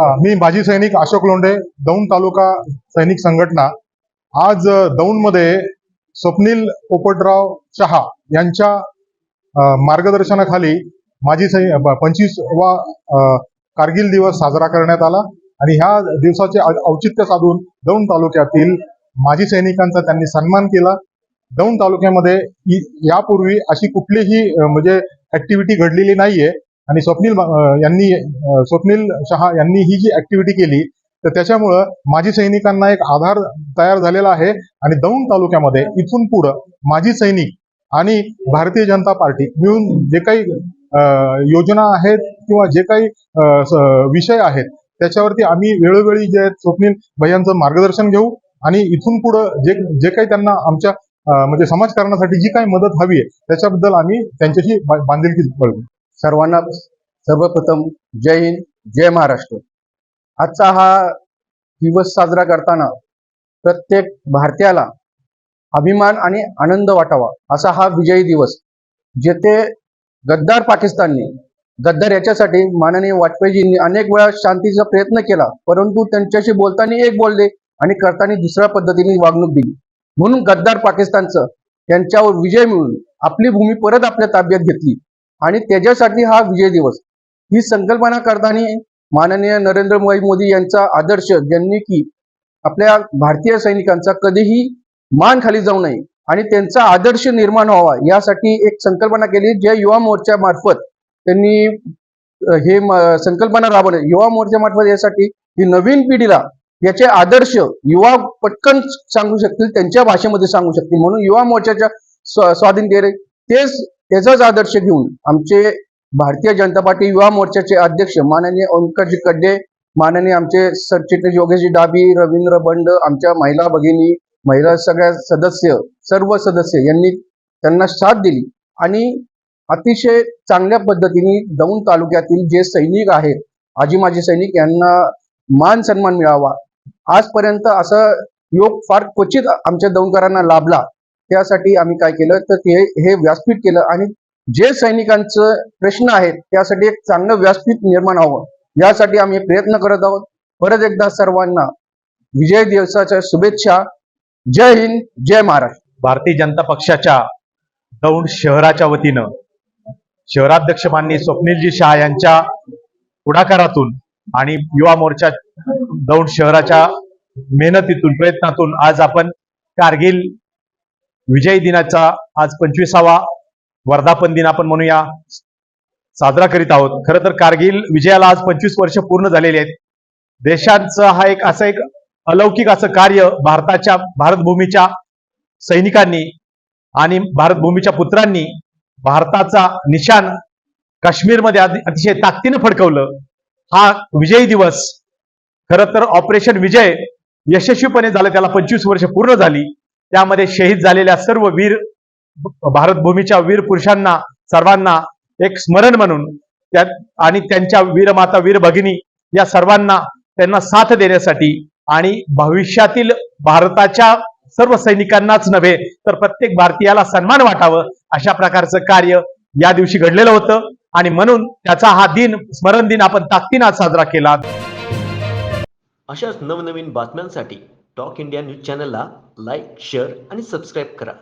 मी माजी सैनिक अशोक लोंढे दौंड तालुका सैनिक संघटना. आज अ, दौंडमध्ये स्वप्नील पोपटराव शहा यांच्या मार्गदर्शनाखाली माजी सै पंचवीसवा कारगिल दिवस साजरा करण्यात आला आणि ह्या दिवसाचे औचित्य साधून दौंड तालुक्यातील माजी सैनिकांचा त्यांनी सन्मान केला. दौंड तालुक्यामध्ये यापूर्वी अशी कुठलीही म्हणजे ऍक्टिव्हिटी घडलेली नाहीये. आणि स्वप्नील यांनी स्वप्नील शहा यांनी ही जी ऍक्टिव्हिटी केली तर त्याच्यामुळं माजी सैनिकांना एक आधार तयार झालेला आहे. आणि दौंड तालुक्यामध्ये इथून पुढं माजी सैनिक आणि भारतीय जनता पार्टी मिळून जे काही योजना आहेत किंवा जे काही विषय आहेत त्याच्यावरती आम्ही वेळोवेळी जे स्वप्नील भैयांचं मार्गदर्शन घेऊ. आणि इथून पुढं जे जे काही त्यांना आमच्या म्हणजे समाजकारणासाठी जी काही मदत हवी आहे त्याच्याबद्दल आम्ही त्यांच्याशी बांधिलकी बळवू सर्वांना सर्वप्रथम जय हिंद जय महाराष्ट्र. आजचा हा दिवस साजरा करताना प्रत्येक भारतीयाला अभिमान आणि आनंद वाटावा असा हा विजयी दिवस. जेथे गद्दार पाकिस्तानने गद्दार याच्यासाठी माननीय वाजपेयीजींनी अनेक वेळा शांतीचा प्रयत्न केला परंतु त्यांच्याशी बोलताना एक बोलले आणि करताना दुसऱ्या पद्धतीने वागणूक दिली. म्हणून गद्दार पाकिस्तानचं त्यांच्यावर विजय मिळून आपली भूमी परत आपल्या ताब्यात घेतली. आणि त्याच्यासाठी हा विजय दिवस. ही संकल्पना करताना माननीय नरेंद्र भाई मोदी यांचा आदर्श ज्यांनी की आपल्या भारतीय सैनिकांचा कधीही मान खाली जाऊ नये आणि त्यांचा आदर्श निर्माण व्हावा यासाठी एक संकल्पना केली. ज्या युवा मोर्चा मार्फत त्यांनी हे संकल्पना राबवली. युवा मोर्चा मार्फत यासाठी ही नवीन पिढीला याचे आदर्श युवा पटकन सांगू शकतील त्यांच्या भाषेमध्ये सांगू शकतील. म्हणून युवा मोर्चाच्या स्वाधीन केले. तेच त्याचाच आदर्श घेऊन आमचे भारतीय जनता पार्टी युवा मोर्चाचे अध्यक्ष माननीय ओंकरजी कड्डे माननीय आमचे सरचिटणीस योगेशजी डाबी रवींद्र बंड आमच्या महिला भगिनी महिला सगळ्या सदस्य सर्व सदस्य यांनी त्यांना साथ दिली. आणि अतिशय चांगल्या पद्धतीने दौंड तालुक्यातील जे सैनिक आहेत आजी माजी सैनिक यांना मान सन्मान मिळावा. आजपर्यंत असा योग फार क्वचित आमच्या दौंडकरांना लाभला. त्यासाठी आम्ही काय केलं? तर ते हे व्यासपीठ केलं आणि जे सैनिकांचं प्रश्न आहेत त्यासाठी एक चांगलं व्यासपीठ निर्माण व्हावं. यासाठी आम्ही प्रयत्न करत आहोत. परत एकदा सर्वांना विजय दिवसाच्या शुभेच्छा. जय हिंद जय महाराष्ट्र. भारतीय जनता पक्षाच्या दौंड शहराच्या वतीनं शहराध्यक्ष माननीय स्वप्नीलजी शहा यांच्या पुढाकारातून आणि युवा मोर्चा दौंड शहराच्या मेहनतीतून प्रयत्नातून आज आपण कारगिल विजयी दिनाचा आज पंचवीसावा वर्धापन दिन आपण म्हणूया. साजरा करीत आहोत. खरं तर कारगिल विजयाला आज पंचवीस वर्ष पूर्ण झालेली आहेत. देशांचं हा एक असं एक अलौकिक असं कार्य भारताच्या भारतभूमीच्या सैनिकांनी आणि भारतभूमीच्या पुत्रांनी भारताचा निशान काश्मीरमध्ये अति- अतिशय ताकदीनं फडकवलं. हा विजयी दिवस खरं तर ऑपरेशन विजय यशस्वीपणे झालं. त्याला पंचवीस वर्ष पूर्ण झाली. त्यामध्ये शहीद झालेल्या सर्व वीर भारतभूमीच्या वीर पुरुषांना सर्वांना एक स्मरण म्हणून त्या आणि त्यांच्या वीरमाता वीर भगिनी या सर्वांना त्यांना साथ देण्यासाठी आणि भविष्यातील भारताच्या सर्व सैनिकांनाच नव्हे तर प्रत्येक भारतीयाला सन्मान वाटावं अशा प्रकारचं कार्य या दिवशी घडलेलं होतं. आणि म्हणून त्याचा हा दिन स्मरण दिन आपण ताकदीनं साजरा केला. अशाच नवनवीन बातम्यांसाठी टॉक इंडिया न्यूज चॅनलला लाईक शेअर आणि सबस्क्राईब करा.